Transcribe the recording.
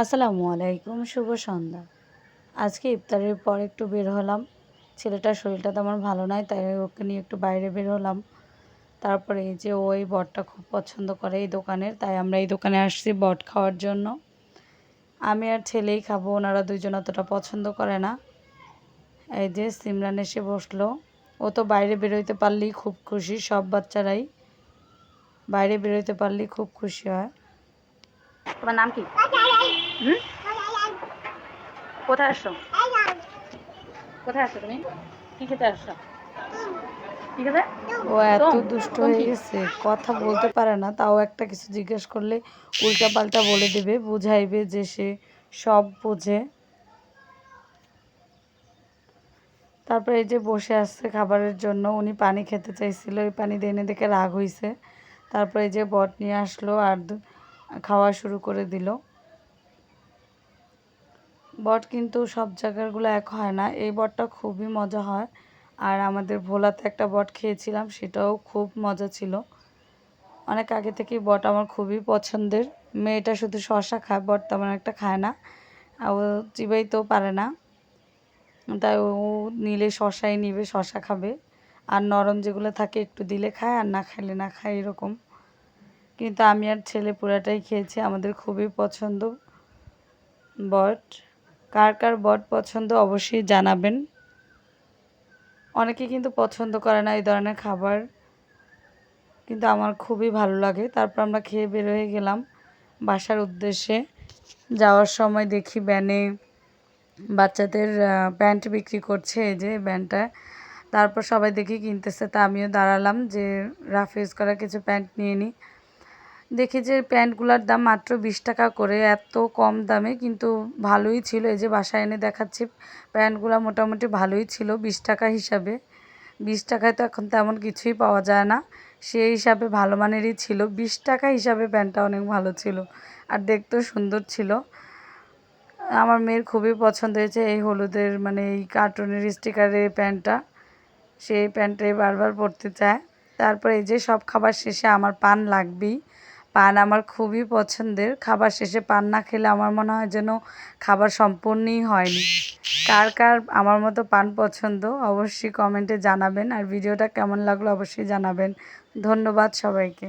আসসালামু আলাইকুম, শুভ সন্ধ্যা। আজকে ইফতারের পর একটু বের হলাম। ছেলেটার শরীরটা তেমন ভালো নয় তাই ওকে নিয়ে একটু বাইরে বের হলাম। তারপরে এই যে ওই বটটা খুব পছন্দ করে এই দোকানের, তাই আমরা এই দোকানে আসছি বট খাওয়ার জন্য। আমি আর ছেলেই খাব, ওনারা দুইজন অতটা পছন্দ করে না। এই যে সিমরান এসে বসল। ও তো বাইরে বেরোইতে পারলেই খুব খুশি, সব বাচ্চারাই বাইরে বেরোইতে পারলেই খুব খুশি হয়। তোমার নাম কি? হুম? কোথায় আসছো? কোথায় আসছো তুমি? কি খেতে আসছো? ও এত দুষ্ট হয়ে গেছে। কথা বলতে পারে না তাও একটা কিছু জিজ্ঞেস করলে উল্টা পাল্টা বলে দেবে বুঝাইবে যে সে সব বোঝে। তারপরে এই যে বসে আসছে খাবারের জন্য উনি পানি খেতে চাইছিল ওই পানি দিয়ে দেখে রাগ হইছে। তারপরে এই যে বট নিয়ে আসলো আর খাওয়া শুরু করে দিল। বট কিন্তু সব জায়গাগুলো এক হয় না। এই বটটা খুবই মজা হয়। আর আমাদের ভোলাতে একটা বট খেয়েছিলাম, সেটাও খুব মজা ছিল। অনেক আগে থেকেই বট আমার খুবই পছন্দের। মেয়েটা শুধু শশা খায়, বট তেমন একটা খায় না। ও চিবাইতেও পারে না। তাই ও নিলে শশাই নিবে শশা খাবে। আর নরম যেগুলো থাকে একটু দিলে খায়, আর না খাইলে না খায় এরকম। কিন্তু আমি আর ছেলে পুরাটাই খেয়েছি, আমাদের খুবই পছন্দ বট। কার কার বট পছন্দ অবশ্যই জানাবেন। অনেকে কিন্তু পছন্দ করে না এই ধরনের খাবার। কিন্তু আমার খুবই ভালো লাগে। তারপর আমরা খেয়ে বের হয়ে গেলাম বাসার উদ্দেশ্যে। যাওয়ার সময় দেখি ব্যানে বাচ্চাদের প্যান্ট বিক্রি করছে এই যে ব্যানটা তারপর সবাই দেখি কিনতেছে। তা আমিও দাঁড়ালাম যে রাফ ইউজ করা কিছু প্যান্ট নিয়ে নিই দেখি যে প্যান্টগুলোর দাম মাত্র বিশ টাকা করে, এত কম দামে, কিন্তু ভালোই ছিল। এই যে বাসায় এনে দেখাচ্ছি, প্যান্টগুলো মোটামুটি ভালোই ছিল, বিশ টাকা হিসাবে। বিশ টাকায় তো এখন তেমন কিছুই পাওয়া যায় না। সেই হিসাবে ভালো মানেরই ছিল। বিশ টাকা হিসাবে প্যান্টটা অনেক ভালো ছিল আর দেখতেও সুন্দর ছিল। আমার মেয়ের খুবই পছন্দ হয়েছে এই হলুদের মানে এই কার্টুনের স্টিকারের প্যান্টটা। সেই প্যান্টটাই বারবার পরতে চায়। তারপরে এই যে সব খাবার শেষে আমার পান লাগবেই। পান আমার খুবই পছন্দের। খাবার শেষে পান না খেলে আমার মনে হয় যেন খাবার সম্পূর্ণই হয়নি। কার কার আমার মতো পান পছন্দ অবশ্যই কমেন্টে জানাবেন। আর ভিডিওটা কেমন লাগল অবশ্যই জানাবেন। ধন্যবাদ সবাইকে।